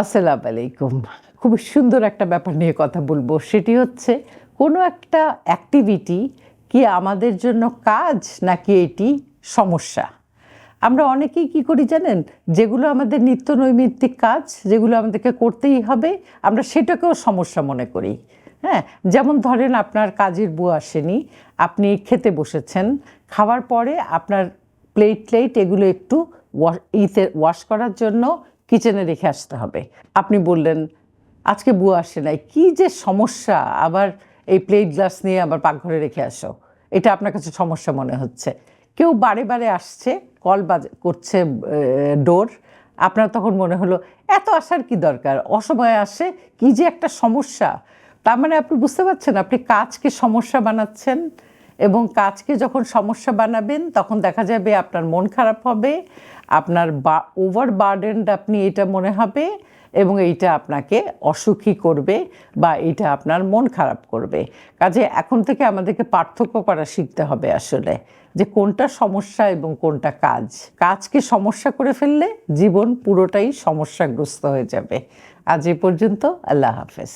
আসসালামু আলাইকুম। খুব সুন্দর একটা ব্যাপার নিয়ে কথা বলব। সেটি হচ্ছে, কোনো একটা অ্যাক্টিভিটি কি আমাদের জন্য কাজ নাকি এটি সমস্যা? আমরা অনেকেই কি করি জানেন? যেগুলো আমাদের নিত্য নৈমিত্তিক কাজ, যেগুলো আমাদেরকে করতেই হবে, আমরা সেটাকেও সমস্যা মনে করি। হ্যাঁ? যেমন ধরেন আপনার কাজের বউ আসেনি, আপনি খেতে বসেছেন, খাওয়ার পরে আপনার প্লেট প্লেট এগুলো একটু ইতে ওয়াশ করার জন্য কিচেনে রেখে আসতে হবে। আপনি বললেন, আজকে বুয়া আসে নাই, কি যে সমস্যা, আবার এই প্লেট গ্লাস নিয়ে আবার পাকঘরে রেখে আসো। এটা আপনার কাছে সমস্যা মনে হচ্ছে। কেউ বারে বারে আসছে, কল বাজ, করছে ডোর আপনার তখন মনে হলো, এত আসার কি দরকার? অসময়ে আসে, কি যে একটা সমস্যা? তার মানে আপনি বুঝতে পারছেন, আপনি কাজকে সমস্যা বানাচ্ছেন এবং কাজকে যখন সমস্যা বানাবেন, তখন দেখা যাবে আপনার মন খারাপ হবে, আপনার বা ওভার বার্ডেন্ড আপনি এটা মনে হবে এবং এইটা আপনাকে অসুখী করবে বা এটা আপনার মন খারাপ করবে। কাজে এখন থেকে আমাদেরকে পার্থক্য করা শিখতে হবে আসলে, যে কোনটা সমস্যা এবং কোনটা কাজ। কাজকে সমস্যা করে ফেললে জীবন পুরোটাই সমস্যাগ্রস্ত হয়ে যাবে। আজ এ পর্যন্ত আল্লাহ হাফেজ।